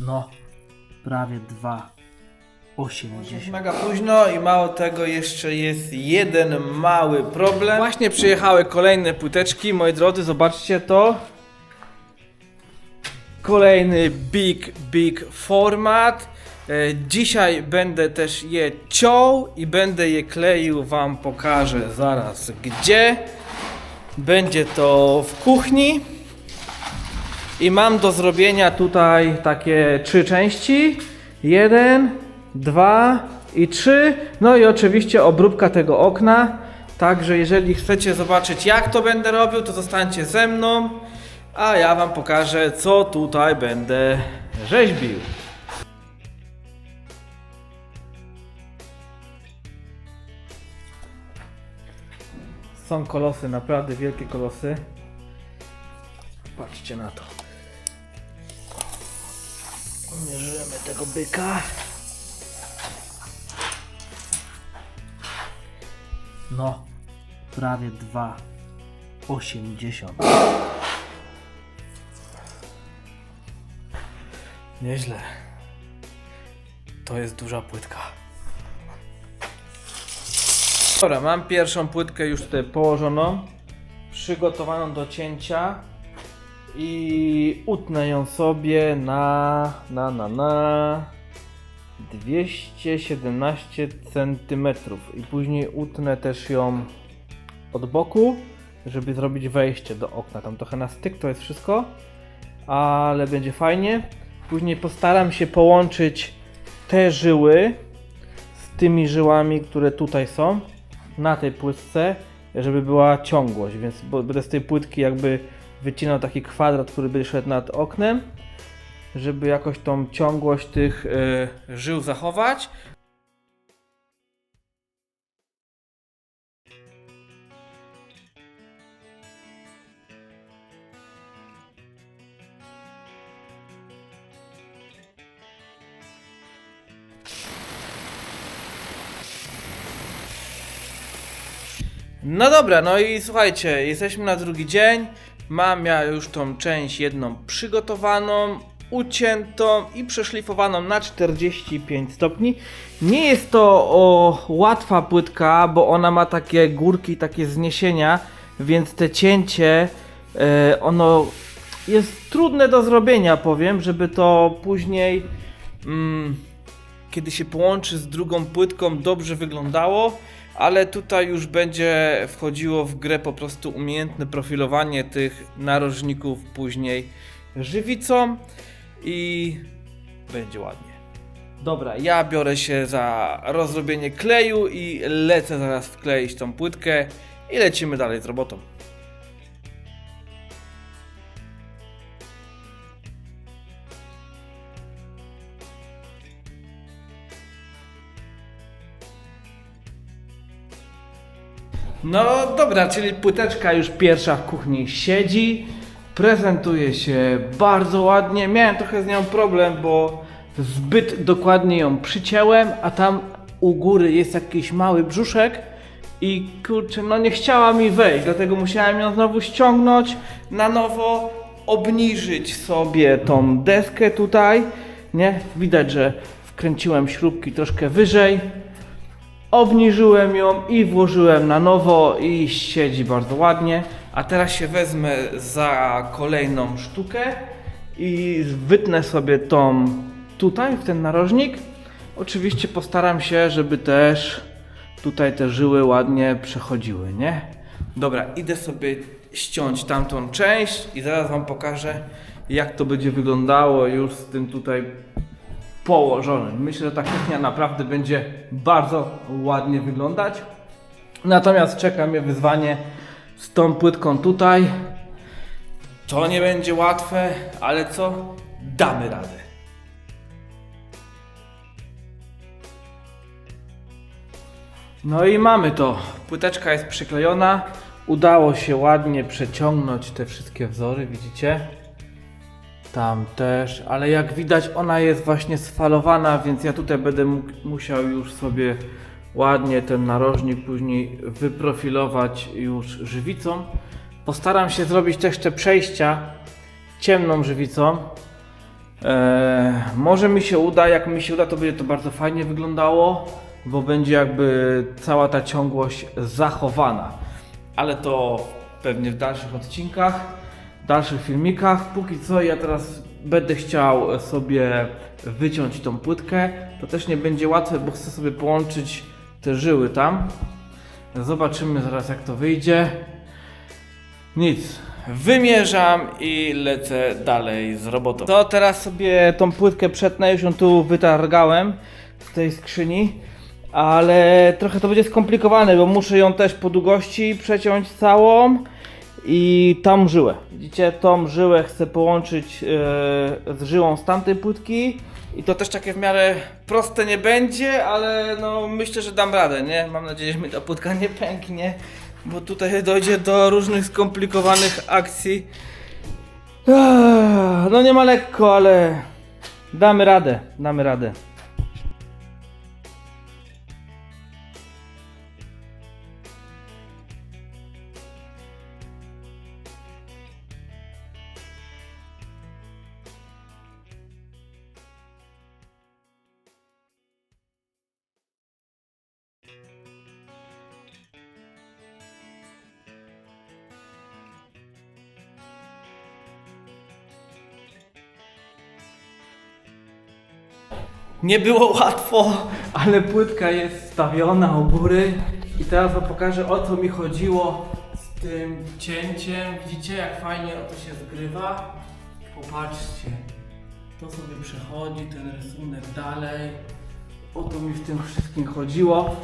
No, prawie dwa. 80. Jest mega późno i mało tego jeszcze jest jeden mały problem. Właśnie przyjechały kolejne płyteczki, moi drodzy, zobaczcie to. Kolejny big, big format. E, Dzisiaj będę też je ciął i będę je kleił, wam pokażę zaraz gdzie. Będzie to w kuchni. I mam do zrobienia tutaj takie trzy części. Jeden, dwa i trzy. No i oczywiście obróbka tego okna. Także jeżeli chcecie zobaczyć jak to będę robił, to zostańcie ze mną. A ja wam pokażę co tutaj będę rzeźbił. Są kolosy, naprawdę wielkie kolosy. Patrzcie na to. Mierzymy tego byka. No, prawie dwa. 80. Nieźle. To jest duża płytka. Dobra, mam pierwszą płytkę już tutaj położoną, przygotowaną do cięcia i utnę ją sobie na na na na 217 cm i później utnę też ją od boku, żeby zrobić wejście do okna. Tam trochę na styk to jest wszystko, ale będzie fajnie. Później postaram się połączyć te żyły z tymi żyłami, które tutaj są na tej płytce, żeby była ciągłość, więc będę z tej płytki jakby wycinał taki kwadrat, który by szedł nad oknem, żeby jakoś tą ciągłość tych e, żył zachować. No dobra, no i słuchajcie, jesteśmy na drugi dzień. Mam ja już tą część jedną przygotowaną, uciętą i przeszlifowaną na 45 stopni. Nie jest to o, łatwa płytka, bo ona ma takie górki, takie zniesienia, więc te cięcie, e, ono jest trudne do zrobienia, powiem, żeby to później, mm, kiedy się połączy z drugą płytką, dobrze wyglądało ale tutaj już będzie wchodziło w grę po prostu umiejętne profilowanie tych narożników później żywicą i będzie ładnie. Dobra, ja biorę się za rozrobienie kleju i lecę zaraz wkleić tą płytkę i lecimy dalej z robotą. No dobra, czyli płyteczka już pierwsza w kuchni siedzi. Prezentuje się bardzo ładnie. Miałem trochę z nią problem, bo zbyt dokładnie ją przycięłem, a tam u góry jest jakiś mały brzuszek i kurczę, no nie chciała mi wejść, dlatego musiałem ją znowu ściągnąć na nowo, obniżyć sobie tą deskę tutaj, nie? Widać, że wkręciłem śrubki troszkę wyżej, Obniżyłem ją i włożyłem na nowo i siedzi bardzo ładnie. A teraz się wezmę za kolejną sztukę i wytnę sobie tą tutaj, w ten narożnik. Oczywiście postaram się, żeby też tutaj te żyły ładnie przechodziły, nie? Dobra, idę sobie ściąć tamtą część i zaraz Wam pokażę jak to będzie wyglądało już z tym tutaj położonym. Myślę, że ta kuchnia naprawdę będzie bardzo ładnie wyglądać. Natomiast czeka mnie wyzwanie z tą płytką tutaj. To nie będzie łatwe, ale co? Damy radę. No i mamy to. Płyteczka jest przyklejona. Udało się ładnie przeciągnąć te wszystkie wzory, widzicie? Tam też, ale jak widać ona jest właśnie sfalowana, więc ja tutaj będę musiał już sobie ładnie ten narożnik później wyprofilować już żywicą. Postaram się zrobić też te przejścia ciemną żywicą, E, może mi się uda, jak mi się uda, to będzie to bardzo fajnie wyglądało, bo będzie jakby cała ta ciągłość zachowana. Ale to pewnie w dalszych odcinkach, dalszych filmikach. Póki co ja teraz będę chciał sobie wyciąć tą płytkę. To też nie będzie łatwe, bo chcę sobie połączyć te żyły tam. Zobaczymy zaraz jak to wyjdzie. Nic. Wymierzam i lecę dalej z robotą. To teraz sobie tą płytkę przetnę, już ją tu wytargałem z tej skrzyni. Ale trochę to będzie skomplikowane, bo muszę ją też po długości przeciąć całą i tam żyłę. Widzicie, tą żyłę chcę połączyć e, z żyłą z tamtej płytki. I to też takie w miarę proste nie będzie, ale no myślę, że dam radę, nie? Mam nadzieję, że mi ta płytka nie pęknie, bo tutaj dojdzie do różnych skomplikowanych akcji. No nie ma lekko, ale damy radę, damy radę. Nie było łatwo, ale płytka jest stawiona u góry i teraz wam pokażę o co mi chodziło z tym cięciem. Widzicie jak fajnie to się zgrywa? Popatrzcie, to sobie przechodzi ten rysunek dalej. O to mi w tym wszystkim chodziło.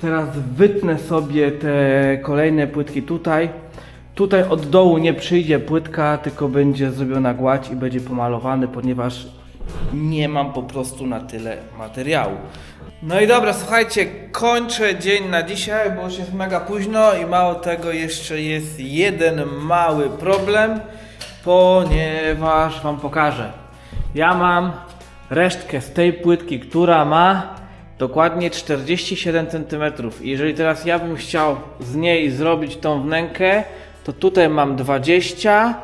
Teraz wytnę sobie te kolejne płytki tutaj. Tutaj od dołu nie przyjdzie płytka, tylko będzie zrobiona gładź i będzie pomalowany, ponieważ nie mam po prostu na tyle materiału. No i dobra, słuchajcie, kończę dzień na dzisiaj, bo już jest mega późno i mało tego jeszcze jest jeden mały problem, ponieważ wam pokażę. Ja mam resztkę z tej płytki, która ma dokładnie 47 cm. I jeżeli teraz ja bym chciał z niej zrobić tą wnękę, to tutaj mam 20,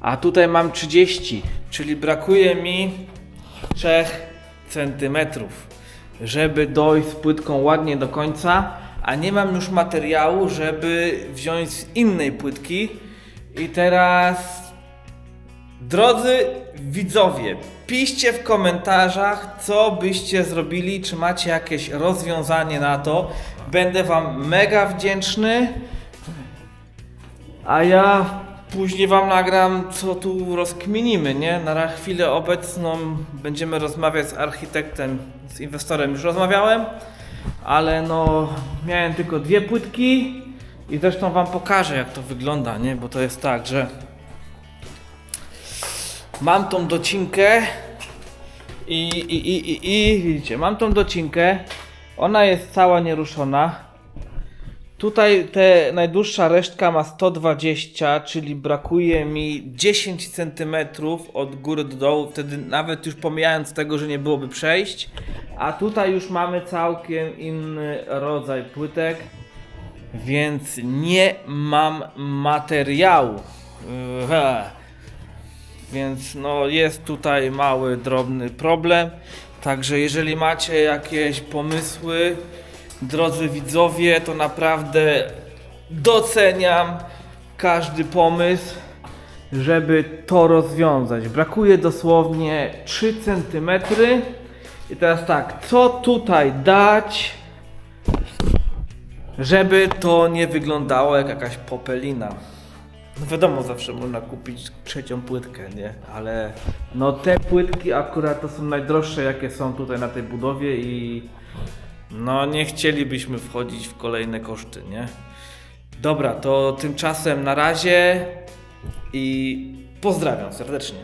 a tutaj mam 30, czyli brakuje mi 3 cm, żeby dojść z płytką ładnie do końca, a nie mam już materiału, żeby wziąć z innej płytki. I teraz Drodzy widzowie, piszcie w komentarzach, co byście zrobili, czy macie jakieś rozwiązanie na to. Będę Wam mega wdzięczny. A ja później Wam nagram, co tu rozkminimy, nie? Na chwilę obecną będziemy rozmawiać z architektem, z inwestorem już rozmawiałem, ale no miałem tylko dwie płytki i zresztą Wam pokażę, jak to wygląda, nie? Bo to jest tak, że mam tą docinkę i, i, i, i, i widzicie, mam tą docinkę, ona jest cała nieruszona. Tutaj te najdłuższa resztka ma 120, czyli brakuje mi 10 cm od góry do dołu, wtedy nawet już pomijając tego, że nie byłoby przejść. A tutaj już mamy całkiem inny rodzaj płytek, więc nie mam materiału. Więc no jest tutaj mały, drobny problem. Także jeżeli macie jakieś pomysły, drodzy widzowie, to naprawdę doceniam każdy pomysł, żeby to rozwiązać. Brakuje dosłownie 3 cm. I teraz tak, co tutaj dać, żeby to nie wyglądało jak jakaś popelina? No wiadomo, zawsze można kupić trzecią płytkę, nie? Ale no te płytki akurat to są najdroższe, jakie są tutaj na tej budowie i no nie chcielibyśmy wchodzić w kolejne koszty, nie? Dobra, to tymczasem na razie i pozdrawiam serdecznie.